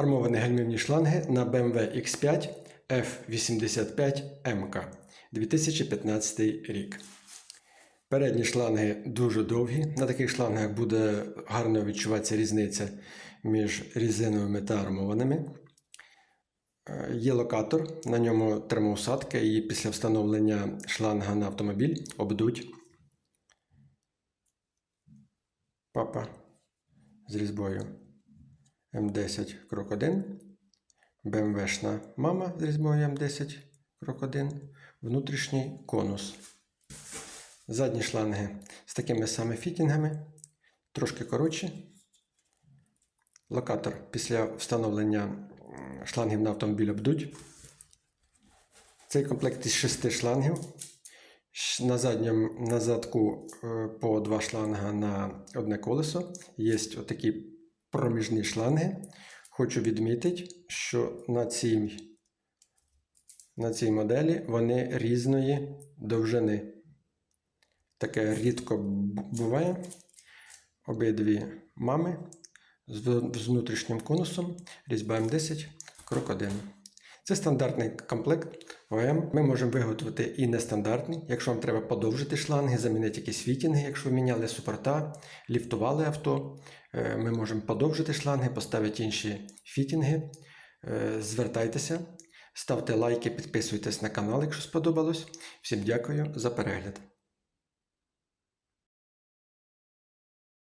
Армовані гальмівні шланги на BMW X5 F85 MK 2015 рік. Передні шланги дуже довгі. На таких шлангах буде гарно відчуватися різниця між різиновими та армованими. Е, Є локатор, на ньому термоусадка, і після встановлення шланга на автомобіль обдуть. Папа з різьбою М10 крок 1, БМВшна мама з різьбою М10 крок 1, внутрішній конус. Задні шланги з такими саме фітінгами, трошки коротші. Локатор після встановлення шлангів на автомобіль обдуть. Цей комплект із шести шлангів. На задньому на задку е, по два шланга на одне колесо. Є отакі проміжні шланги. Хочу відмітити, що на цій, на цій моделі вони різної довжини. Таке рідко буває. Обидві мами з внутрішнім конусом, різьба М10, крок 1. Це стандартний комплект ОМ. Ми можемо виготовити і нестандартний, якщо вам треба подовжити шланги, замінити якісь фітінги, якщо ви міняли супорта, ліфтували авто. е, Ми можемо подовжити шланги, поставити інші фітінги. Е, Звертайтеся, ставте лайки, підписуйтесь на канал, якщо сподобалось. Всім дякую за перегляд.